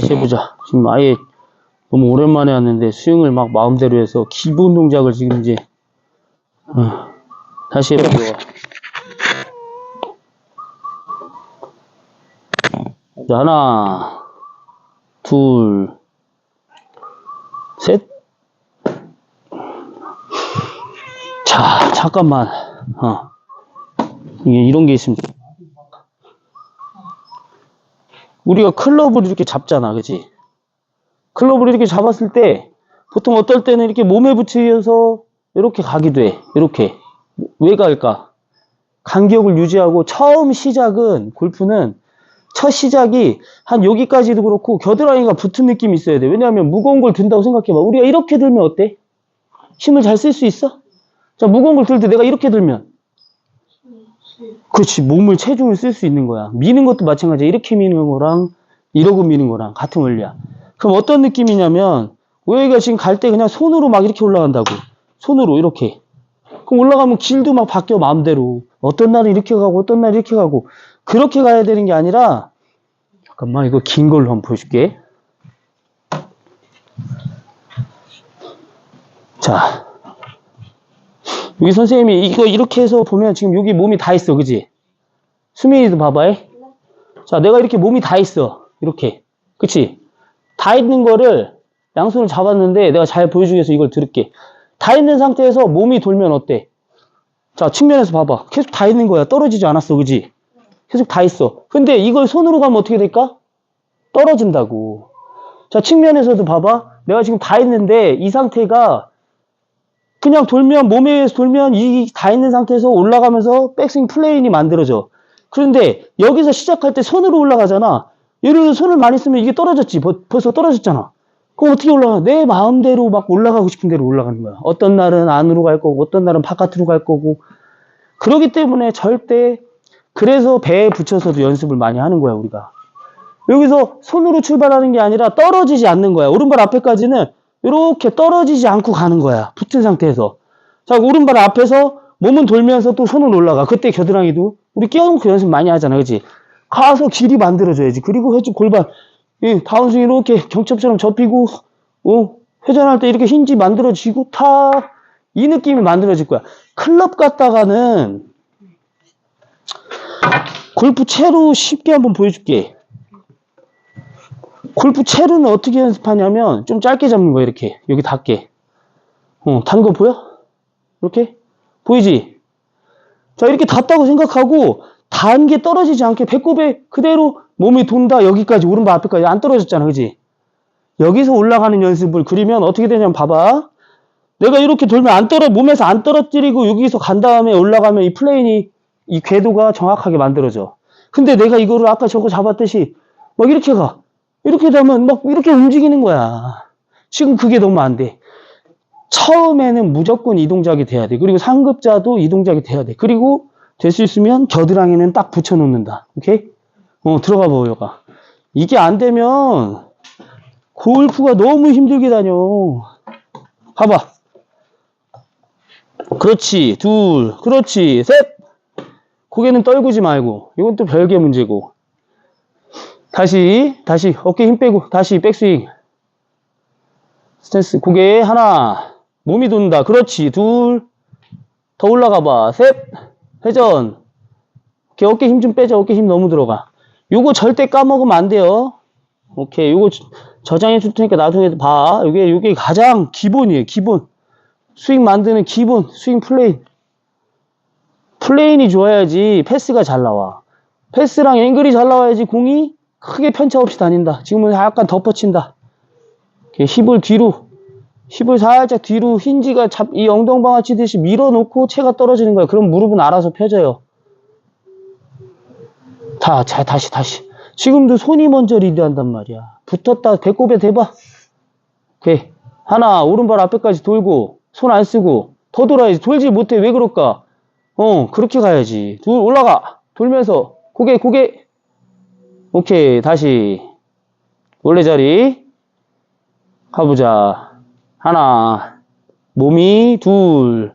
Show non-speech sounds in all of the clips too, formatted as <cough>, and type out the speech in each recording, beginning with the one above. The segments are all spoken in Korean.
다시 해보자. 지금 아예 너무 오랜만에 왔는데 스윙을 막 마음대로 해서 기본 동작을 지금 이제 어, 다시 해보죠. 자, 하나, 둘, 셋. 자, 잠깐만. 어. 이게 이런 게 있습니다. 우리가 클럽을 이렇게 잡잖아, 그지? 클럽을 이렇게 잡았을 때, 보통 어떨 때는 이렇게 몸에 붙여서 이렇게 가기도 해. 이렇게. 왜 갈까? 간격을 유지하고 처음 시작은 골프는 첫 시작이 한 여기까지도 그렇고 겨드랑이가 붙은 느낌이 있어야 돼. 왜냐하면 무거운 걸 든다고 생각해봐. 우리가 이렇게 들면 어때? 힘을 잘 쓸 수 있어? 자, 무거운 걸 들 때 내가 이렇게 들면 그렇지. 몸을 체중을 쓸 수 있는 거야. 미는 것도 마찬가지야. 이렇게 미는 거랑 이러고 미는 거랑 같은 원리야. 그럼 어떤 느낌이냐면 우여기가 지금 갈 때 그냥 손으로 막 이렇게 올라간다고. 손으로 이렇게. 그럼 올라가면 길도 막 바뀌어 마음대로. 어떤 날은 이렇게 가고 어떤 날은 이렇게 가고 그렇게 가야 되는 게 아니라 잠깐만 이거 긴 걸로 한번 보여줄게. 자, 여기 선생님이 이거 이렇게 해서 보면 지금 여기 몸이 다 있어, 그지? 수민이도 봐봐. 자, 내가 이렇게 몸이 다 있어. 이렇게. 그치? 다 있는 거를 양손을 잡았는데 내가 잘 보여주기 위해서 이걸 들을게. 다 있는 상태에서 몸이 돌면 어때? 자, 측면에서 봐봐. 계속 다 있는 거야. 떨어지지 않았어, 그지? 계속 다 있어. 근데 이걸 손으로 가면 어떻게 될까? 떨어진다고. 자, 측면에서도 봐봐. 내가 지금 다 있는데 이 상태가 그냥 돌면 몸에 돌면 이다 있는 상태에서 올라가면서 백스윙 플레인이 만들어져. 그런데 여기서 시작할 때 손으로 올라가잖아. 예를 들어 손을 많이 쓰면 이게 떨어졌지. 벌- 벌써 떨어졌잖아. 그럼 어떻게 올라가? 내 마음대로 막 올라가고 싶은 대로 올라가는 거야. 어떤 날은 안으로 갈 거고, 어떤 날은 바깥으로 갈 거고. 그러기 때문에 절대 그래서 배에 붙여서도 연습을 많이 하는 거야, 우리가. 여기서 손으로 출발하는 게 아니라 떨어지지 않는 거야. 오른발 앞에까지는 이렇게 떨어지지 않고 가는 거야. 붙은 상태에서. 자, 오른발 앞에서 몸은 돌면서 또 손을 올라가. 그때 겨드랑이도 우리 끼워놓고 연습 많이 하잖아. 그지? 가서 길이 만들어져야지. 그리고 해주 골반, 이 다운스윙 이렇게 경첩처럼 접히고, 어, 회전할 때 이렇게 힌지 만들어지고, 타. 이 느낌이 만들어질 거야. 클럽 갔다가는 골프 채로 쉽게 한번 보여줄게. 골프 채로는 어떻게 연습하냐면 좀 짧게 잡는 거야 이렇게 여기 닿게 어, 단 거 보여? 이렇게? 보이지? 자 이렇게 닿다고 생각하고 단게 떨어지지 않게 배꼽에 그대로 몸이 돈다 여기까지 오른발 앞에까지 안 떨어졌잖아 그지? 여기서 올라가는 연습을 그리면 어떻게 되냐면 봐봐 내가 이렇게 돌면 안 떨어 몸에서 안 떨어뜨리고 여기서 간 다음에 올라가면 이 플레인이 이 궤도가 정확하게 만들어져 근데 내가 이거를 아까 저거 잡았듯이 막 이렇게 가 이렇게 되면 막 이렇게 움직이는 거야. 지금 그게 너무 안 돼. 처음에는 무조건 이 동작이 돼야 돼. 그리고 상급자도 이 동작이 돼야 돼. 그리고 될 수 있으면 겨드랑이는 딱 붙여 놓는다. 오케이? 어, 들어가 보여가. 이게 안 되면 골프가 너무 힘들게 다녀. 봐봐. 그렇지. 둘. 그렇지. 셋. 고개는 떨구지 말고. 이건 또 별개 문제고. 다시, 다시, 어깨 힘 빼고, 다시, 백스윙. 스탠스, 고개, 하나. 몸이 돈다. 그렇지. 둘. 더 올라가 봐. 셋. 회전. 오케이, 어깨 힘 좀 빼자. 어깨 힘 너무 들어가. 요거 절대 까먹으면 안 돼요. 오케이, 요거 저- 저장해 줄 테니까 나중에 봐. 요게, 요게 가장 기본이에요. 기본. 스윙 만드는 기본. 스윙 플레인. 플레인이 좋아야지 패스가 잘 나와. 패스랑 앵글이 잘 나와야지 공이 크게 편차 없이 다닌다. 지금은 약간 덮어친다. 힙을 뒤로, 힙을 살짝 뒤로 힌지가 잡, 이 엉덩방아 치듯이 밀어놓고 채가 떨어지는 거야. 그럼 무릎은 알아서 펴져요. 다, 자, 다시, 다시. 지금도 손이 먼저 리드한단 말이야. 붙었다, 배꼽에 대봐. 오케이. 하나, 오른발 앞에까지 돌고, 손 안 쓰고, 더 돌아야지. 돌지 못해. 왜 그럴까? 어, 그렇게 가야지. 둘, 올라가. 돌면서, 고개, 고개. 오케이, 다시. 원래 자리. 가보자. 하나. 몸이 둘.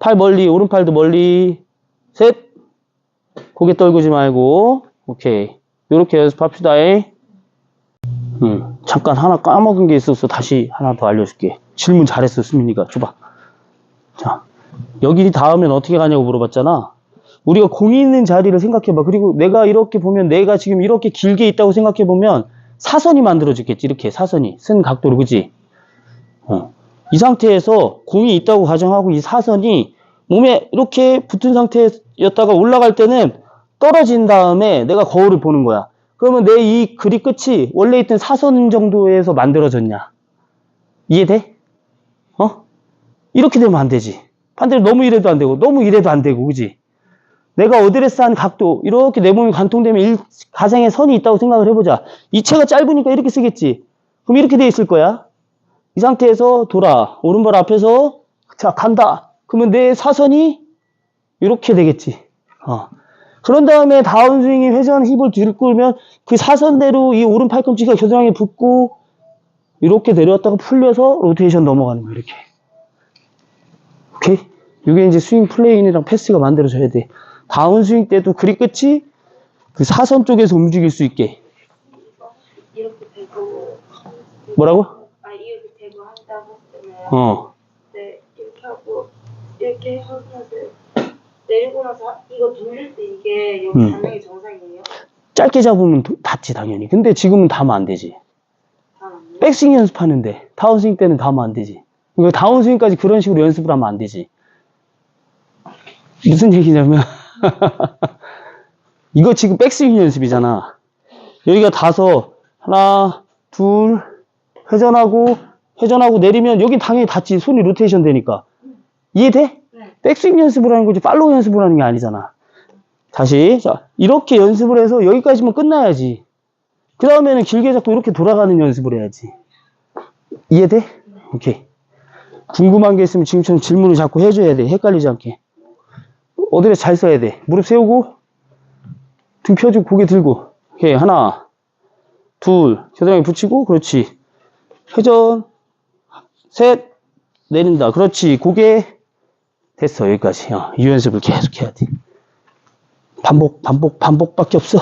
팔 멀리, 오른팔도 멀리. 셋. 고개 떨구지 말고. 오케이. 요렇게 연습합시다. 응. 잠깐 하나 까먹은 게 있어서 다시 하나 더 알려줄게. 질문 잘했어, 수민이가. 줘봐. 자, 여기 닿으면 어떻게 가냐고 물어봤잖아. 우리가 공이 있는 자리를 생각해봐. 그리고 내가 이렇게 보면 내가 지금 이렇게 길게 있다고 생각해보면 사선이 만들어지겠지. 이렇게 사선이. 쓴 각도로, 그지? 어. 이 상태에서 공이 있다고 가정하고 이 사선이 몸에 이렇게 붙은 상태였다가 올라갈 때는 떨어진 다음에 내가 거울을 보는 거야. 그러면 내이 그리 끝이 원래 있던 사선 정도에서 만들어졌냐? 이해돼? 어? 이렇게 되면 안 되지. 반대로 너무 이래도 안 되고, 너무 이래도 안 되고, 그지? 내가 어드레스 한 각도, 이렇게 내 몸이 관통되면 일, 가장의 선이 있다고 생각을 해보자. 이 체가 짧으니까 이렇게 쓰겠지. 그럼 이렇게 돼 있을 거야. 이 상태에서 돌아. 오른발 앞에서, 자, 간다. 그러면 내 사선이 이렇게 되겠지. 어. 그런 다음에 다운스윙이 회전 힙을 들끌면 그 사선대로 이 오른 팔꿈치가 겨드랑이에 붙고 이렇게 내려왔다가 풀려서 로테이션 넘어가는 거야, 이렇게. 오케이? 이게 이제 스윙 플레인이랑 패스가 만들어져야 돼. 다운스윙 때도 그립 끝이 그 사선 쪽에서 움직일 수 있게. 이렇게 대고 뭐라고? 아 이렇게 대고 한다고 했으면 어. 네 이렇게 하고 이렇게 하면서 내리고 나서 이거 돌릴 때 이게 여기 음. 정상이에요? 짧게 잡으면 도- 닿지, 당연히. 근데 지금은 닿으면 안 되지. 다안 백스윙 연습하는데 다운스윙 때는 닿으면 안 되지. 그러니까 다운스윙까지 그런 식으로 연습을 하면 안 되지. 무슨 얘기냐면 <laughs> 이거 지금 백스윙 연습이잖아. 여기가 닿아서 하나, 둘, 회전하고 회전하고 내리면 여기 당연히 닿지. 손이 로테이션 되니까. 이해돼? 네. 백스윙 연습을 하는 거지 팔로우 연습을 하는 게 아니잖아. 다시 자 이렇게 연습을 해서 여기까지만 끝나야지. 그 다음에는 길게 잡고 이렇게 돌아가는 연습을 해야지. 이해돼? 오케이. 궁금한 게 있으면 지금처럼 질문을 자꾸 해줘야 돼. 헷갈리지 않게. 어디에 잘 써야 돼. 무릎 세우고, 등 펴주고, 고개 들고. 오케이. 하나, 둘, 겨드랑이 붙이고, 그렇지. 회전, 셋, 내린다. 그렇지. 고개, 됐어. 여기까지. 어, 이 연습을 계속 해야 돼. 반복, 반복, 반복밖에 없어.